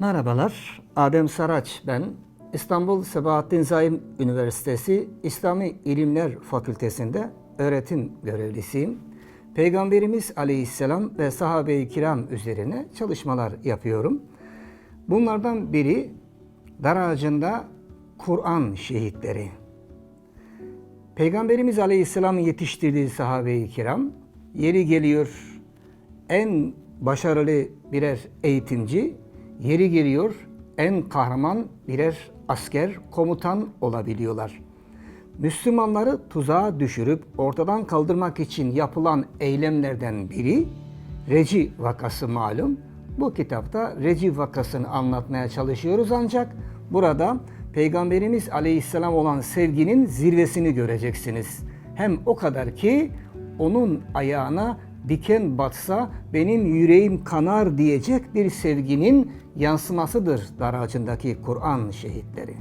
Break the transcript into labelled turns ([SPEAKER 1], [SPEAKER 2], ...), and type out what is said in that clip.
[SPEAKER 1] Merhabalar, Adem Saraç ben. İstanbul Sebahattin Zaim Üniversitesi İslami İlimler Fakültesinde öğretim görevlisiyim. Peygamberimiz Aleyhisselam ve sahabe-i kiram üzerine çalışmalar yapıyorum. Bunlardan biri dar ağacında Kur'an şehitleri. Peygamberimiz Aleyhisselam'ın yetiştirdiği sahabe-i kiram yeri geliyor en başarılı birer eğitimci, yeri geliyor en kahraman birer asker, komutan olabiliyorlar. Müslümanları tuzağa düşürüp ortadan kaldırmak için yapılan eylemlerden biri Reci vakası malum. Bu kitapta Reci vakasını anlatmaya çalışıyoruz ancak burada Peygamberimiz Aleyhisselam olan sevginin zirvesini göreceksiniz. Hem o kadar ki onun ayağına diken batsa benim yüreğim kanar diyecek bir sevginin yansımasıdır dar ağacındaki Kur'an şehitleri.